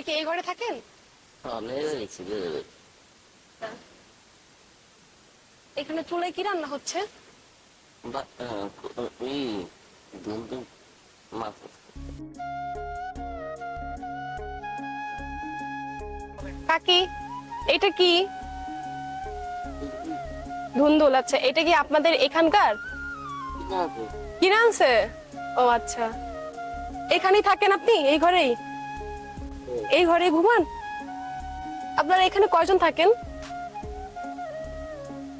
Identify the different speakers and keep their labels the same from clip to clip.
Speaker 1: আপনি কি এই ঘরে থাকেন? এখানে চুলায় কি রান্না হচ্ছে? কাকি এটা কি? ধুন্দুল আচ্ছা এটা কি আপনাদের এখানকার? কিনে আনছে ও আচ্ছা। এখানেই থাকেন আপনি এই ঘরেই? এই ঘরে ঘুমান। আপনারা এখানে কয়জন থাকেন?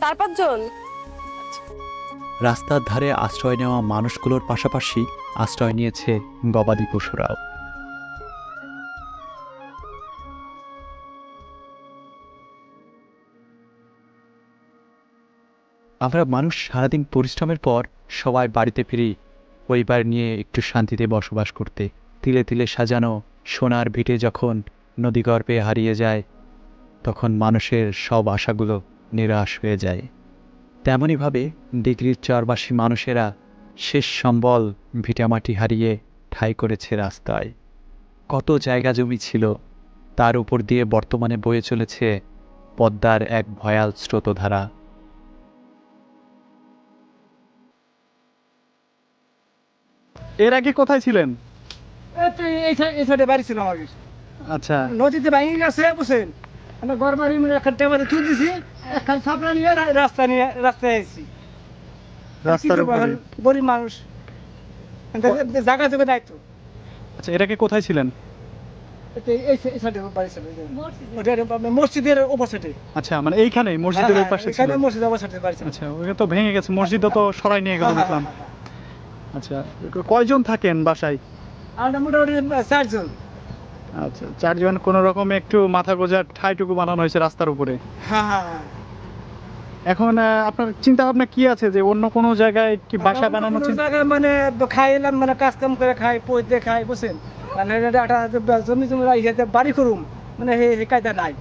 Speaker 1: চার, পাঁচজন?
Speaker 2: রাস্তার ধারে আশ্রয় নেওয়া মানুষগুলোর পাশাপাশি আশ্রয় নিয়েছে গবাদি পশুরাও। আমরা মানুষ সারাদিন পরিশ্রমের পর সবাই বাড়িতে ফিরি, পরিবার নিয়ে একটু শান্তিতে বসবাস করতে, তিলে তিলে সাজানো সোনার ভিটে যখন নদীগর্ভে হারিয়ে যায়, তখন মানুষের সব আশাগুলো নিরাশ হয়ে যায়। তেমনইভাবে ডিগ্রির চরবাসী মানুষেরা শেষ সম্বল ভিটামাটি হারিয়ে ঠাঁই করেছে রাস্তায়। কত জায়গা জমি ছিল, তার উপর দিয়ে বর্তমানে বয়ে চলেছে পদ্মার এক ভয়াল স্রোতধারা।
Speaker 3: এর আগে কোথায় ছিলেন?
Speaker 4: এই তো এই সাইড- এই সাইডে বাড়ি ছিল আমার
Speaker 3: আচ্ছা।
Speaker 4: নদীতে ভেঙে গেছে বুঝছেন? আমরা ঘর বাড়ি মিলে একটা তুল দিছি একখান সাপড়া নিয়ে রাস্তা নিয়ে রাস্তায় এসেছি
Speaker 3: রাস্তার উপরে।
Speaker 4: গরিব মানুষ। জায়গা জোগে দায়িত্ব।
Speaker 3: আচ্ছা এর কোথায় ছিলেন?
Speaker 4: মসজিদের ওপর
Speaker 3: আচ্ছা মানে এইখানে মসজিদের ওই পাশে ছিল।
Speaker 4: এখানে মসজিদের ওপর বাড়ি
Speaker 3: আচ্ছা ওখানে তো ভেঙে গেছে মসজিদও তো সরাই নিয়ে গেল
Speaker 4: হ্যাঁ, হ্যাঁ,
Speaker 3: দেখলাম।
Speaker 4: হ্যাঁ, হ্যাঁ।
Speaker 3: আচ্ছা কয়জন থাকেন বাসায়?
Speaker 4: আমরা মোটামুটি চারজন।
Speaker 3: আচ্ছা চারজন কোনো রকমে একটু মাথা গোজার ঠাইটুকু বানানো হয়েছে রাস্তার উপরে।
Speaker 4: হ্যাঁ হ্যাঁ হ্যাঁ।
Speaker 3: এখন আপনার চিন্তা ভাবনা কি আছে যে অন্য কোনো জায়গায় কি বাসা বানানো
Speaker 4: জায়গায় মানে খাইলাম মানে কাজ কাম করে খাই পইতে খাই বুঝছেন? মানে একটা জমি জমি রাইতে বাড়ি করুম মানে সেই কায়দা নাই।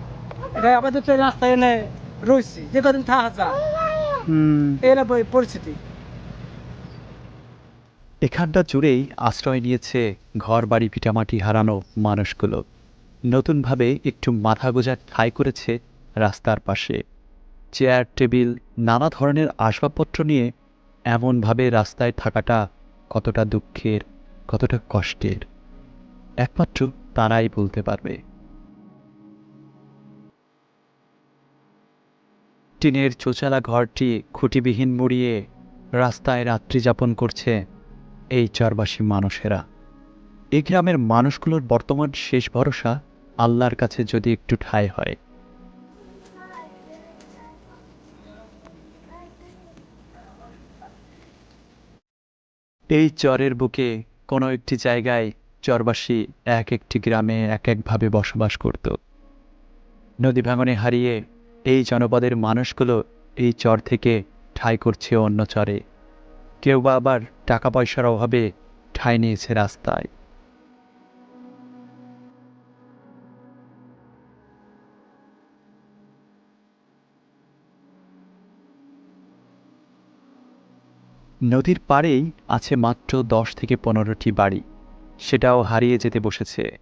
Speaker 4: এটা আমাদের তো রাস্তায় এনে রয়েছি যে কদিন থাকা যা
Speaker 3: হুম।
Speaker 4: এই পরিস্থিতি।
Speaker 2: এখানটা জুড়েই আশ্রয় নিয়েছে ঘর বাড়ি ভিটামাটি হারানো মানুষগুলো। নতুনভাবে একটু মাথা গোজার ঠাঁই করেছে রাস্তার পাশে। চেয়ার, টেবিল, নানা ধরনের আসবাবপত্র নিয়ে এমনভাবে রাস্তায় থাকাটা কতটা দুঃখের, কতটা কষ্টের। একমাত্র তারাই বলতে পারবে। টিনের চোচালা ঘরটি খুঁটিবিহীন মুড়িয়ে রাস্তায় রাত্রি যাপন করছে এই চরবাসী মানুষেরা। এই গ্রামের মানুষগুলোর বর্তমান শেষ ভরসা আল্লাহর কাছে যদি একটু ঠাঁই হয়। এই চরের বুকে কোনো একটি জায়গায় চরবাসী এক একটি গ্রামে এক একভাবে বসবাস করত। নদী ভাঙনে হারিয়ে এই জনপদের মানুষগুলো এই চর থেকে ঠাঁই করছে অন্য চরে। কেউ বা আবার টাকা পয়সার অভাবে ঠাঁই নিয়েছে রাস্তায়। নদীর পাড়েই আছে মাত্র দশ থেকে পনেরোটি বাড়ি। সেটাও হারিয়ে যেতে বসেছে।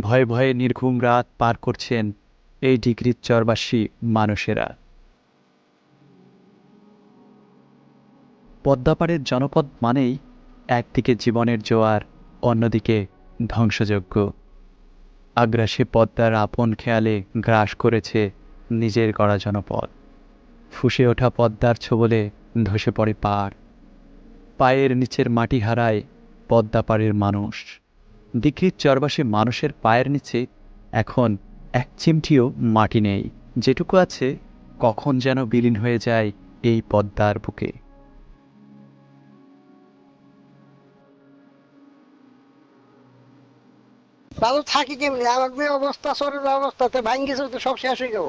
Speaker 2: ভয়ে ভয়ে নির্ঘুম রাত পার করছেন এই ডিগ্রির চরবাসী মানুষেরা। পদ্মাপাড়ের জনপদ মানেই একদিকে জীবনের জোয়ার, অন্যদিকে ধ্বংসযজ্ঞ। আগ্রাসী পদ্মার আপন খেয়ালে গ্রাস করেছে নিজের গড়া জনপদ। ফুসে ওঠা পদ্মার ছোবলে ধসে পড়ে পাড়। পায়ের নিচের মাটি হারায় পদ্মা পাড়ের মানুষ। দিঘির চরবাসী মানুষের পায়ের নিচে এখন এক চিমটিও মাটি নেই। যেটুকু আছে কখন যেন বিলীন হয়ে যায় এই পদ্মার বুকে।
Speaker 5: ভালো থাকি কেমনি? আমার যে অবস্থা শরীর অবস্থাতে ভাঙ্গি তো সব শেষ হয়ে গেল।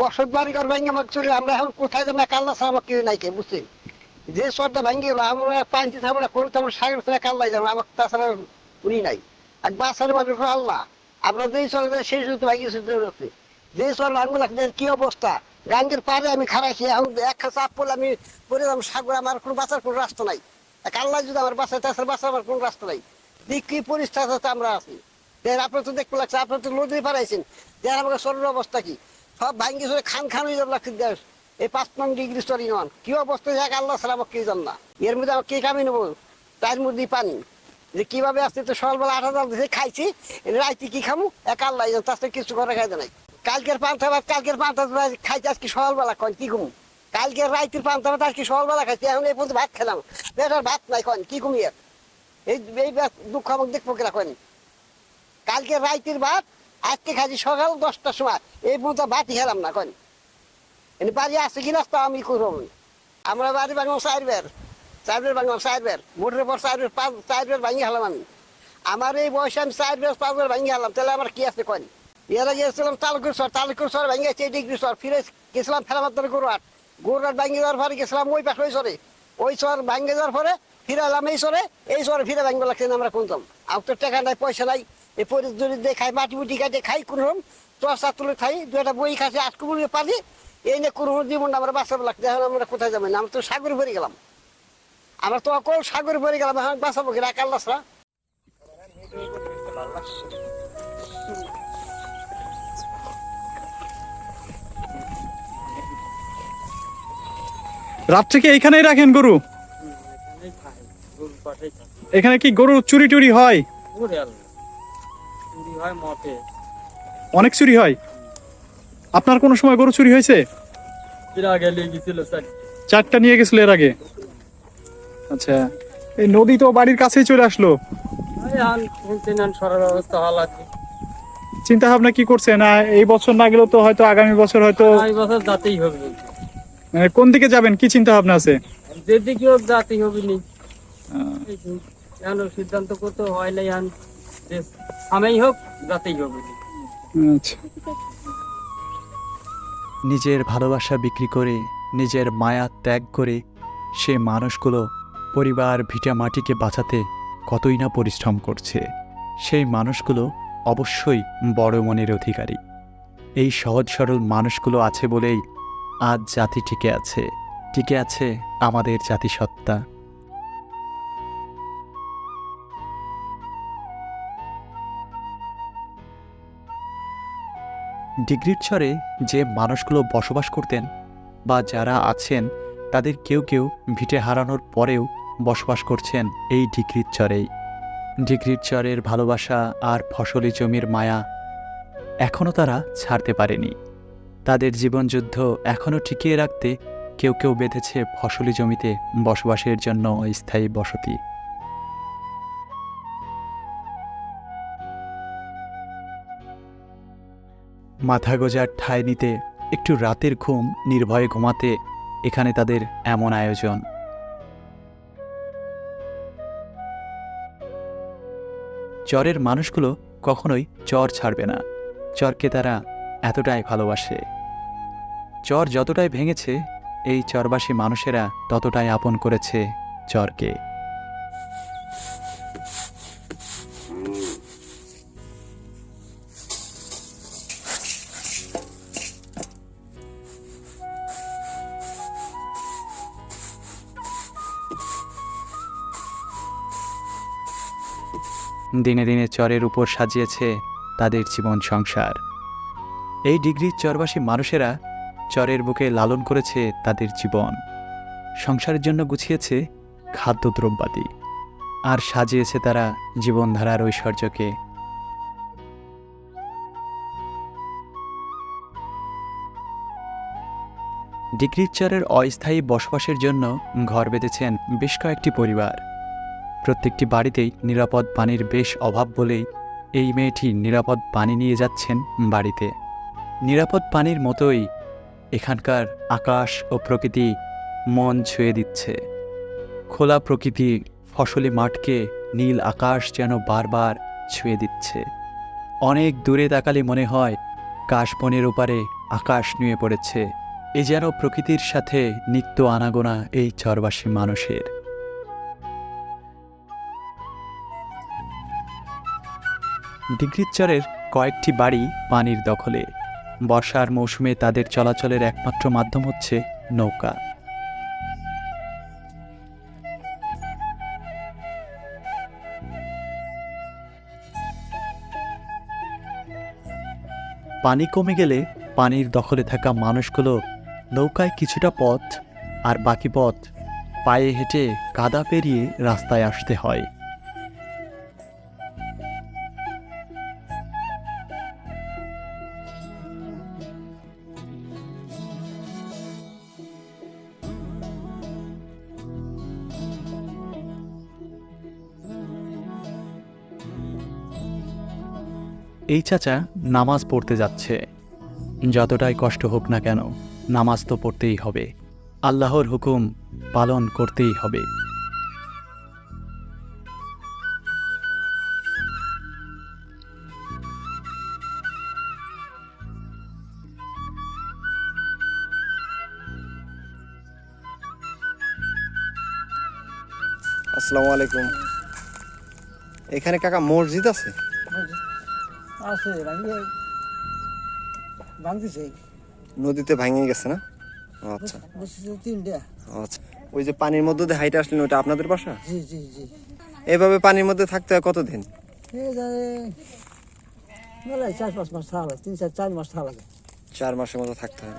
Speaker 5: বসত বাড়ি ঘর ভাঙ্গি আমার চলে, আমরা এখন কোথায় যাব? কাল্লা ছাড়া কেউ নাই কে, বুঝছেন? যে সরটা ভাঙ্গি গেল, আমরা পাঞ্চি থাকব না করতে আমরা সাগর ছাড়া কাল্লাই যাব, আমার তাছাড়া উনি নাই। আর বাসার মানুষ আল্লাহ। আমরা যেই চলে যাই, সেই সুযোগ ভাঙ্গি আছে যে চল আঙ্গুল কি অবস্থা? গাঙ্গের পারে আমি খারাইছি এখন এক চাপ পড়লে আমি পরে যাব, সাগর আমার কোনো বাঁচার কোনো রাস্তা নাই। কাল্লা যদি আমার বাসায় তাছাড়া বাঁচার আমার কোনো রাস্তা নাই। দিক কি পরিস্থিতি আমরা আছি।
Speaker 6: দেন, আপনার তো দেখতে লাগছে, আপনার তো নদী পারাইছেন দেন, আমাকে শরীরের অবস্থা কি? সব ভাঙ্গি চলে খান খান হয়ে লাগছে দেশ। এই পাঁচ নং ডিগ্রি স্তরই নন কি অবস্থা? যাক, আল্লাহ সালা আমাকে কে জান না। এর মধ্যে আমাকে কে কামি নেব? তার মধ্যেই পানি। যে কীভাবে আসতে তো সকালবেলা আট হাজার দিয়েছে খাইছি রাইতে কি খামু? এক আল্লাহ জানে তার কিছু করে খাইতে নাই। কালকের পান্তা ভাত, কালকের পান্তা খাইতে আজকে সকালবেলা, কন, কি ঘুমু? কালকের রাইতের পান্তা ভাত, আজকে সকালবেলা খাইছি, এখন এই পর্যন্ত ভাত খেলাম। বেটার ভাত নাই, কন, কি ঘুমিয়ে এই দুঃখ আমাকে দেখব কিনা, কন? কালকে রাইতের ভাত, আজকে খাইছি সকাল দশটার সময়। এই পর্যন্ত ভাতই খেলাম না কন এনে বাড়ি আসছে কি রাস্তা আমি করব আমরা বাড়ি বাঙাল চার বের চার বের বাঙাল চার বের। মোটরের পর চার পাঁচ, চার বের ভাঙি খেলাম আমি। আমার এই বয়সে আমি চার বের, পাঁচ বের ভাঙি খেলাম, তাহলে আমার কি আছে কন এর আগে গেছিলাম তালকুর সর তালকুর সর ভেঙে গেছে ডিগ্রি সর ফিরে গেছিলাম ফেরামাত্তর গরুয়াট গরুয়াট ভেঙে যাওয়ার পরে গেছিলাম ওই পাশে ওই সরে ওই সর ভেঙে যাওয়ার পরে ফিরে এলাম এই সরে এই সরে ফিরে ভাঙবে লাগছে আমরা কোনতাম আমার তো টাকা নাই, পয়সা নাই। এই পরিচয় দিয়ে খাই মাটি মুটি কাটে খাই কোন রকম দশটা তুলে খাই দু একটা বই খাচ্ছি আটকু বলে পারি এই নিয়ে কোনো জীবন আমরা বাঁচাবো লাগছে এখন আমরা কোথায় যাবেন আমরা তো সাগর ভরে গেলাম। আমরা তো অকল সাগর ভরে গেলাম এখন বাঁচাবো কিনা কাল্লা ছাড়া।
Speaker 3: রাত্রে কি এইখানেই রাখেন গরু? এখানে কি গরু চুরি টুরি হয়? অনেক চুরি হয়? আপনার কোনো সময় গরু চুরি হয়েছে? চারটা নিয়ে গেছিল এর আগে? আচ্ছা এই নদী তো বাড়ির কাছেই চলে আসলো। চিন্তা ভাবনা কি করছেন আহ, এই বছর না গেলেও তো হয়তো আগামী বছর হয়তো
Speaker 7: এই বছর যাতেই হবে।
Speaker 3: মানে কোন দিকে যাবেন? কি চিন্তা ভাবনা আছে?
Speaker 7: যেদিকে হোক যাতেই হবে নি। সিদ্ধান্ত করতে হয় এখন যে হোক যাতেই নি।
Speaker 3: আচ্ছা।
Speaker 2: নিজের ভালোবাসা বিক্রি করে নিজের মায়া ত্যাগ করে সে মানুষগুলো পরিবার ভিটা মাটিকে বাঁচাতে কতই না পরিশ্রম করছে সেই মানুষগুলো অবশ্যই বড় মনের অধিকারী। এই সহজ সরল মানুষগুলো আছে বলেই আজ জাতি টিকে আছে টিকে আছে আমাদের জাতিসত্তা। ডিগ্রির চরে যে মানুষগুলো বসবাস করতেন বা যারা আছেন, তাদের কেউ কেউ ভিটে হারানোর পরেও বসবাস করছেন এই ডিগ্রির চরেই ডিগ্রির চরের ভালোবাসা আর ফসলি জমির মায়া এখনও তারা ছাড়তে পারেনি। তাদের জীবনযুদ্ধ এখনও টিকিয়ে রাখতে কেউ কেউ বেঁধেছে ফসলি জমিতে বসবাসের জন্য স্থায়ী বসতি। মাথা গোজার ঠাঁই নিতে একটু রাতের ঘুম নির্ভয়ে ঘুমাতে এখানে তাদের এমন আয়োজন। চরের মানুষগুলো কখনোই চর ছাড়বে না। চরকে তারা এতটাই ভালোবাসে। চর যতটাই ভেঙেছে, এই চরবাসী মানুষেরা ততটাই আপন করেছে চরকে। দিনে দিনে চরের উপর সাজিয়েছে তাদের জীবন সংসার। এই ডিগ্রির চরবাসী মানুষেরা চরের বুকে লালন করেছে তাদের জীবন। সংসারের জন্য গুছিয়েছে খাদ্যদ্রব্যাদি আর সাজিয়েছে তারা জীবনধারার ঐশ্বর্যকে। ডিগ্রির চরের অস্থায়ী বসবাসের জন্য ঘর বেঁধেছেন বেশ কয়েকটি পরিবার। প্রত্যেকটি বাড়িতেই নিরাপদ পানির বেশ অভাব বলেই এই মেয়েটি নিরাপদ পানি নিয়ে যাচ্ছেন বাড়িতে। নিরাপদ পানির মতোই এখানকার আকাশ ও প্রকৃতি মন ছুঁয়ে দিচ্ছে। খোলা প্রকৃতি ফসলি মাঠকে নীল আকাশ যেন বারবার ছুঁয়ে দিচ্ছে। অনেক দূরে তাকালে মনে হয় কাশবনের ওপারে আকাশ নুয়ে পড়েছে। এ যেন প্রকৃতির সাথে নিত্য আনাগোনা এই চরবাসী মানুষের। ডিগ্রিচরের কয়েকটি বাড়ি পানির দখলে। বর্ষার মৌসুমে তাদের চলাচলের একমাত্র মাধ্যম হচ্ছে নৌকা। পানি কমে গেলে পানির দখলে থাকা মানুষগুলো নৌকায় কিছুটা পথ আর বাকি পথ পায়ে হেঁটে কাদা পেরিয়ে রাস্তায় আসতে হয়। এই চাচা নামাজ পড়তে যাচ্ছে। যতটাই কষ্ট হোক না কেন, নামাজ তো পড়তেই হবে। আল্লাহর হুকুম পালন করতেই হবে।
Speaker 8: আসসালামু আলাইকুম। এখানে কাকা মসজিদ আছে?
Speaker 4: আছে ভাঙিয়ে ভাঙতেছে।
Speaker 8: নদীতে ভাঙে গেছে না? আচ্ছা।
Speaker 4: তিনটা।
Speaker 8: আচ্ছা। ওই যে পানির মধ্যে দিয়ে হাইটে আসলেন ওটা আপনাদের বাসা?
Speaker 4: জি জি জি।
Speaker 8: এভাবে পানির মধ্যে থাকতে হয় কতদিন?
Speaker 4: চার পাঁচ মাস থাকা লাগে তিন চার চার মাস থাকা লাগে।
Speaker 8: চার মাসের মতো থাকতে হয়।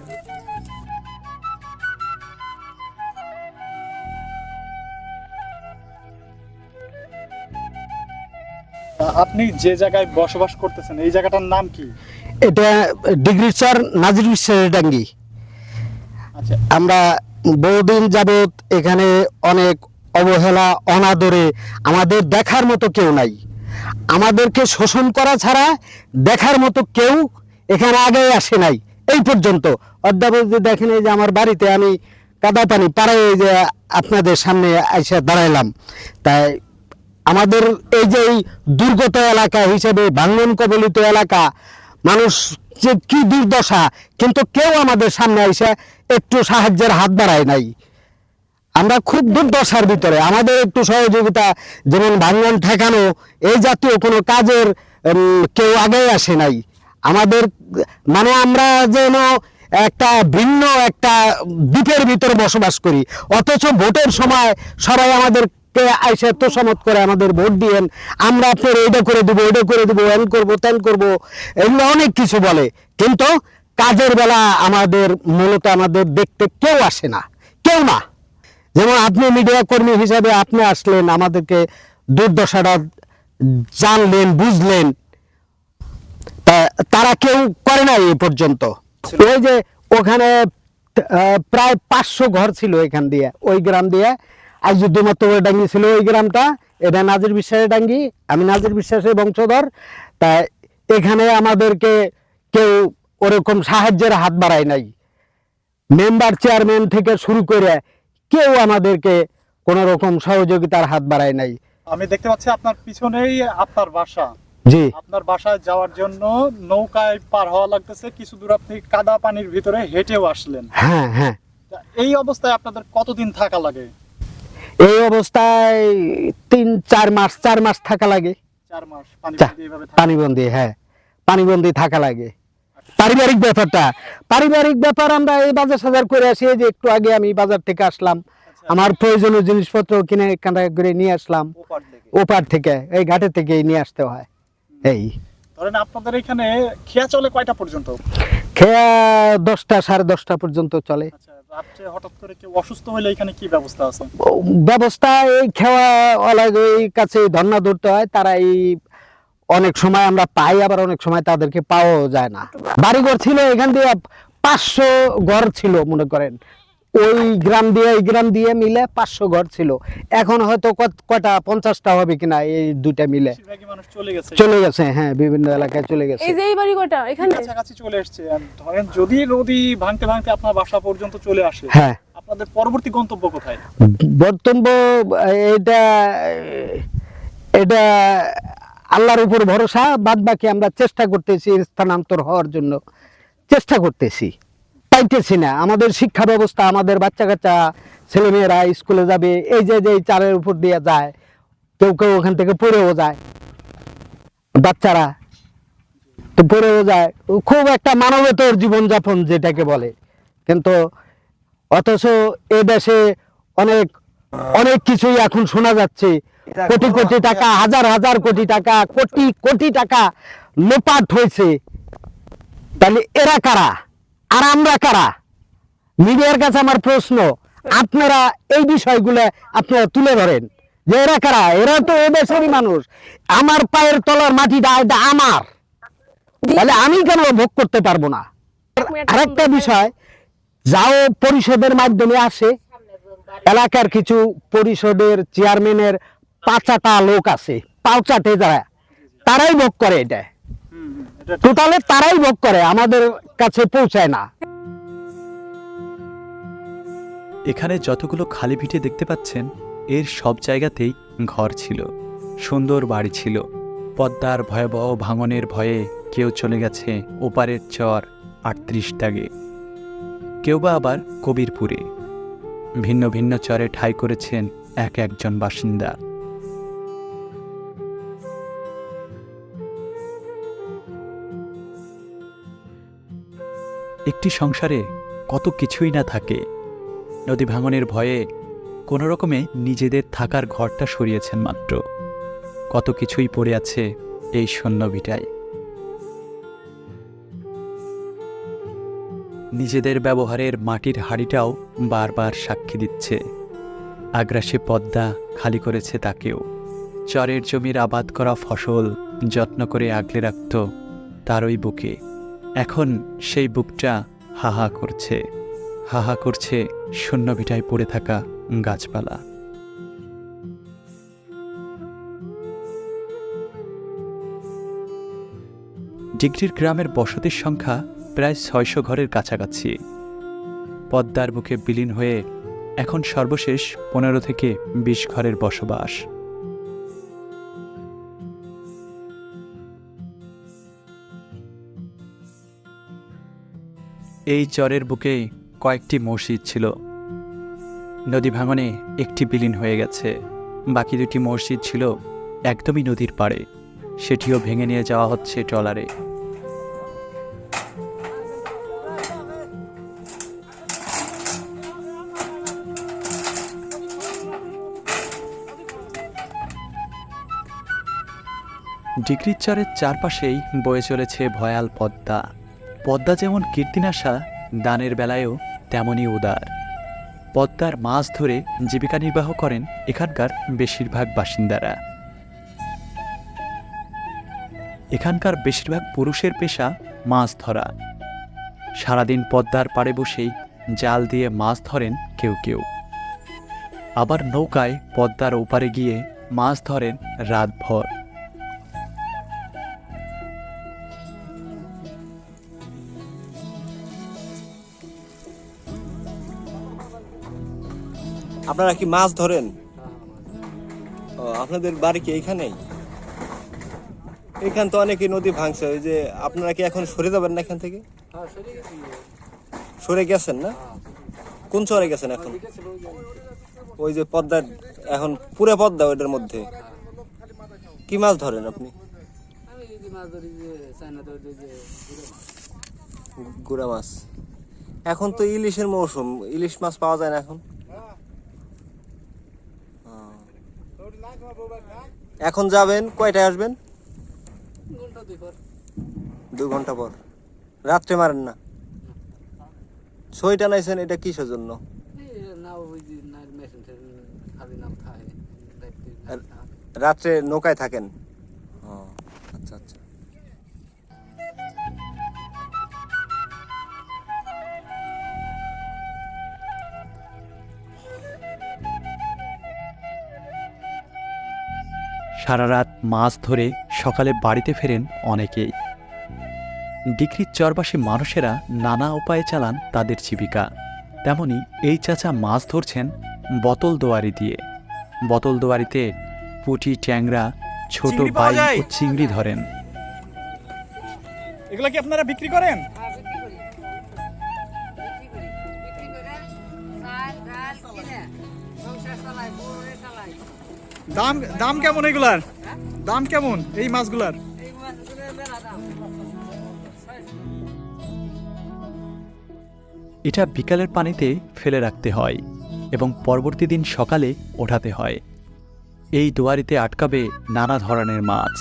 Speaker 3: আপনি যে জায়গায় বসবাস করতেছেন এই জায়গাটার নাম কি?
Speaker 5: এটা ডিগ্রি চর নাজির ডাঙ্গি
Speaker 3: আচ্ছা।
Speaker 5: আমরা বহুদিন যাবত এখানে অনেক অবহেলা অনাদরে আমাদের দেখার মতো কেউ নাই। আমাদেরকে শোষণ করা ছাড়া দেখার মতো কেউ এখানে আগে আসে নাই। এই পর্যন্ত। অদ্যাবধি দেখেন এই যে আমার বাড়িতে আমি কাদা পানি পাড়ায় যে আপনাদের সামনে এসে দাঁড়াইলাম। তাই আমাদের এই যে দুর্গত এলাকা হিসেবে ভাঙ্গন কবলিত এলাকা, মানুষ যে কি দুর্দশা, কিন্তু কেউ আমাদের সামনে এসে একটু সাহায্যের হাত বাড়ায় নাই। আমরা খুব দুর্দশার ভিতরে, আমাদের একটু সহযোগিতা, যেমন ভাঙ্গন ঠেকানো, এই জাতীয় কোনো কাজের কেউ আগে আসে নাই। আমাদের মানে আমরা যেন একটা ভিন্ন একটা দ্বীপের ভিতরে বসবাস করি, অথচ ভোটের সময় সবাই আমাদেরকে আইসে তোষামত করে আমাদের ভোট দিয়েন? আমরা আপনার করে দেবো এটা করে দেবো এগুলো অনেক কিছু বলে। কিন্তু কাজের বেলা আমাদের মূলত আমাদের দেখতে কেউ আসে না, কেউ না। যেমন আপনি মিডিয়া কর্মী হিসাবে আপনি আসলেন, আমাদেরকে দুর্দশাটা জানলেন, বুঝলেন। তা তারা কেউ করে নাই এ পর্যন্ত। ওই যে ওখানে প্রায় পাঁচশো ঘর ছিল এখান দিয়ে, ওই গ্রাম দিয়ে। আজ যুদ্ধমাত্র ডাঙ্গি ছিল ওই গ্রামটা এটা নাজির বিশ্বাসের ডাঙ্গি আমি নাজির বিশ্বাসের বংশধর। তা এখানে আমাদেরকে কেউ ওরকম সাহায্যের হাত বাড়ায় নাই। মেম্বার চেয়ারম্যান থেকে শুরু করে কেউ আমাদেরকে কোনো রকম সহযোগিতার হাত বাড়ায় নাই।
Speaker 3: আমি দেখতে পাচ্ছি আপনার পিছনেই আপনার বাসা।
Speaker 5: জি।
Speaker 3: আপনার বাসায় যাওয়ার জন্য নৌকায় পার হওয়া লাগতেছে কিছু দূর আপনি কাদা পানির ভিতরে হেঁটেও আসলেন।
Speaker 5: হ্যাঁ হ্যাঁ।
Speaker 3: এই অবস্থায় আপনাদের কতদিন থাকা লাগে?
Speaker 5: এই অবস্থায় তিন চার মাস চার মাস থাকা লাগে। পানিবন্দি হ্যাঁ। পানিবন্দি থাকা লাগে। পারিবারিক ব্যাপারটা পারিবারিক ব্যাপার আমরা এই বাজার সাজার করে আসি যে একটু আগে আমি বাজার থেকে আসলাম।
Speaker 3: আচ্ছা,
Speaker 5: আমার প্রয়োজনীয় জিনিসপত্র কিনে কাটা করে নিয়ে আসলাম।
Speaker 3: ওপার থেকে।
Speaker 5: এই ঘাটের থেকে নিয়ে আসতে হয়। এই।
Speaker 3: ধরেন আপনাদের এখানে খেয়া চলে কয়টা পর্যন্ত?
Speaker 5: খেয়া দশটা সাড়ে দশটা পর্যন্ত চলে।
Speaker 3: ব্যবস্থা
Speaker 5: এই খেওয়া কাছে ধর্ণা ধরতে হয় তারা এই অনেক সময় আমরা পাই, আবার অনেক সময় তাদেরকে পাওয়াও যায় না। বাড়িঘর ছিল, এখান দিয়ে পাঁচশো ঘর ছিল, মনে করেন। ওই গ্রাম দিয়ে এই গ্রাম দিয়ে মিলে পাঁচশো ঘর ছিল। এখন হয়তো কত- কটা পঞ্চাশটা হবে কিনা এই দুইটা মিলে।
Speaker 3: চলে গেছে।
Speaker 5: চলে গেছে হ্যাঁ বিভিন্ন এলাকায় চলে গেছে।
Speaker 1: এই যে এই বাড়ি কটা এখানে?
Speaker 3: কাছাকাছি চলে এসছে। ধরেন যদি নদী ভাঙতে ভাঙতে আপনার বাসা পর্যন্ত চলে আসে
Speaker 5: হ্যাঁ।
Speaker 3: আপনাদের পরবর্তী গন্তব্য কোথায়?
Speaker 5: বর্তব্য এটা এটা আল্লাহর উপর ভরসা বাদ বাকি আমরা চেষ্টা করতেছি স্থানান্তর হওয়ার জন্য। চেষ্টা করতেছি। পাইতেছি না। আমাদের শিক্ষা ব্যবস্থা, আমাদের বাচ্চা কাচ্চা ছেলেমেয়েরা স্কুলে যাবে, এই যে যে চারের উপর দিয়ে যায়, কেউ কেউ ওখান থেকে পড়েও যায়। বাচ্চারা তো পড়েও যায়। খুব একটা মানবতর জীবনযাপন যেটাকে বলে। কিন্তু অথচ এ দেশে অনেক অনেক কিছুই এখন শোনা যাচ্ছে। কোটি কোটি টাকা, হাজার হাজার কোটি টাকা, কোটি কোটি টাকা লোপাট হয়েছে। তাহলে এরা কারা? আর আমরা কারা? মিডিয়ার কাছে আমার প্রশ্ন, আপনারা এই বিষয়গুলো আপনারা তুলে ধরেন যে এরা কারা? এরা তো এদেশেরই মানুষ। আমার পায়ের তলার মাটিটা এটা আমার। তাহলে আমি কেন ভোগ করতে পারব না? আরেকটা বিষয়, যাও পরিষদের মাধ্যমে আসে। এলাকার কিছু পরিষদের চেয়ারম্যানের পাঁচাটা লোক আছে, পাঁচাটে যারা, তারাই ভোগ করে এটা। টোটালে তারাই ভোগ করে, আমাদের কাছে পৌঁছায় না।
Speaker 2: এখানে যতগুলো খালি ভিটে দেখতে পাচ্ছেন, এর সব জায়গাতেই ঘর ছিল, সুন্দর বাড়ি ছিল। পদ্মার ভয়াবহ ভাঙনের ভয়ে কেউ চলে গেছে ওপারের চর আটত্রিশ দাগে। কেউ বা আবার কবিরপুরে। ভিন্ন ভিন্ন চরে ঠাঁই করেছেন এক একজন বাসিন্দা। একটি সংসারে কত কিছুই না থাকে। নদী ভাঙনের ভয়ে কোনো রকমে নিজেদের থাকার ঘরটা সরিয়েছেন মাত্র। কত কিছুই পড়ে আছে এই শূন্য নিজেদের ব্যবহারের মাটির হাড়িটাও বারবার সাক্ষী দিচ্ছে। আগ্রাসী পদ্মা খালি করেছে তাকেও। চরের জমির আবাদ করা ফসল যত্ন করে আগলে রাখত তারই বুকে। এখন সেই বুকটা হাহা করছে হাহা করছে শূন্য ভিটায় পড়ে থাকা গাছপালা। ডিগ্রির গ্রামের বসতির সংখ্যা প্রায় ছয়শো ঘরের কাছাকাছি। পদ্মার বুকে বিলীন হয়ে এখন সর্বশেষ পনেরো থেকে বিশ ঘরের বসবাস। এই চরের বুকে কয়েকটি মসজিদ ছিল। নদী ভাঙনে একটি বিলীন হয়ে গেছে। বাকি দুটি মসজিদ ছিল একদমই নদীর পাড়ে। সেটিও ভেঙে নিয়ে যাওয়া হচ্ছে ট্রলারে। ডিগ্রির চরের চারপাশেই বয়ে চলেছে ভয়াল পদ্মা। পদ্মা যেমন কীর্তিনাশা দানের বেলায়ও তেমনই উদার। পদ্মার মাছ ধরে জীবিকা নির্বাহ করেন এখানকার বেশিরভাগ বাসিন্দারা। এখানকার বেশিরভাগ পুরুষের পেশা মাছ ধরা। সারাদিন পদ্মার পাড়ে বসেই জাল দিয়ে মাছ ধরেন কেউ কেউ। আবার নৌকায় পদ্মার ওপারে গিয়ে মাছ ধরেন রাতভর।
Speaker 8: আপনারা কি মাছ ধরেন? ও আপনাদের বাড়ি কি এইখানেই এখান তো অনেকই নদী ভাঙছে ওই যে আপনারা কি এখন সরে যাবেন না এখান থেকে? সরে গেছেন না? কোন চরে গেছেন এখন? ওই যে পদ্মা এখন পুরো পদ্মা ওইটার মধ্যে। কি মাছ ধরেন আপনি? গুড়া মাছ। এখন তো ইলিশের মৌসুম ইলিশ মাছ পাওয়া যায় না এখন? এখন যাবেন কয়টায় আসবেন? দু ঘণ্টা পর। রাত্রে মারেন না? ছয়টা নাইছেন এটা কিসের জন্য? রাত্রে নৌকায় থাকেন?
Speaker 2: সারা রাত মাছ ধরে সকালে বাড়িতে ফেরেন অনেকেই। ডিগ্রির চরবাসী মানুষেরা নানা উপায়ে চালান তাদের জীবিকা। তেমনি এই চাচা মাছ ধরছেন বোতল দোয়ারি দিয়ে। বোতল দোয়ারিতে পুঁটি ট্যাংরা ছোট বাই ও চিংড়ি ধরেন।
Speaker 3: এগুলা কি আপনারা বিক্রি করেন? দাম দাম কেমন এগুলার? দাম কেমন এই মাছগুলার?
Speaker 2: এটা বিকালের পানিতে ফেলে রাখতে হয় এবং পরবর্তী দিন সকালে ওঠাতে হয়। এই দোয়ারিতে আটকাবে নানা ধরনের মাছ।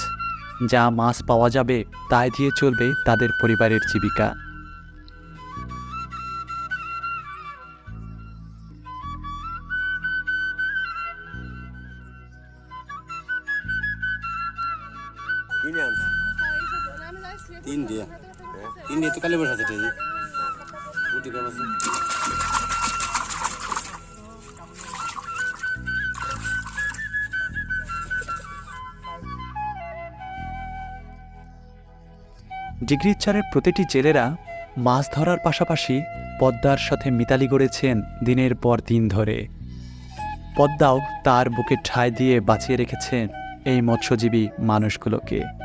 Speaker 2: যা মাছ পাওয়া যাবে তাই দিয়ে চলবে তাদের পরিবারের জীবিকা।
Speaker 8: তো কালী বসে আছে
Speaker 2: ডিগ্রিচারের প্রতিটি জেলেরা মাছ ধরার পাশাপাশি পদ্মার সাথে মিতালি গড়েছেন দিনের পর দিন ধরে। পদ্মাও তার বুকে ঠাঁই দিয়ে বাঁচিয়ে রেখেছেন এই মৎস্যজীবী মানুষগুলোকে।